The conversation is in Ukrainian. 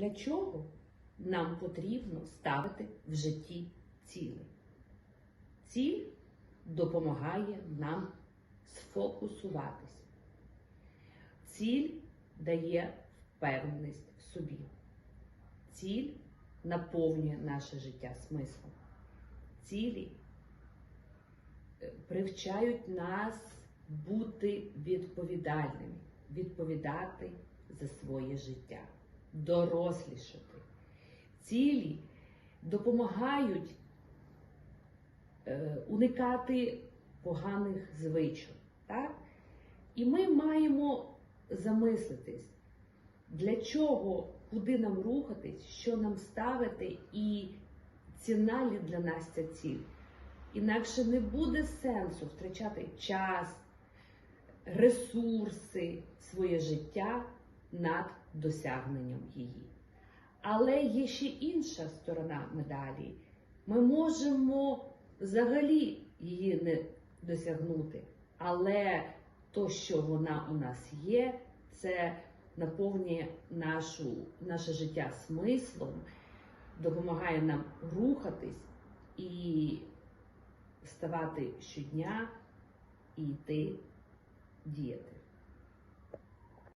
для чого нам потрібно ставити в житті цілі. Ціль допомагає нам сфокусуватись. Ціль дає впевненість в собі. Ціль наповнює наше життя смислом. Цілі е, привчають нас бути відповідальними, відповідати за своє життя, дорослішати. Цілі допомагають е, уникати поганих звичок. Так? І ми маємо замислитись, для чого, куди нам рухатись, що нам ставити, і ціна для нас ця ціль. Інакше не буде сенсу втрачати час, ресурси, своє життя над досягненням її. Але є ще інша сторона медалі. Ми можемо взагалі її не досягнути, але то, що вона у нас є, це наповнює нашу, наше життя смислом, допомагає нам рухатись і вставати щодня і йти діяти.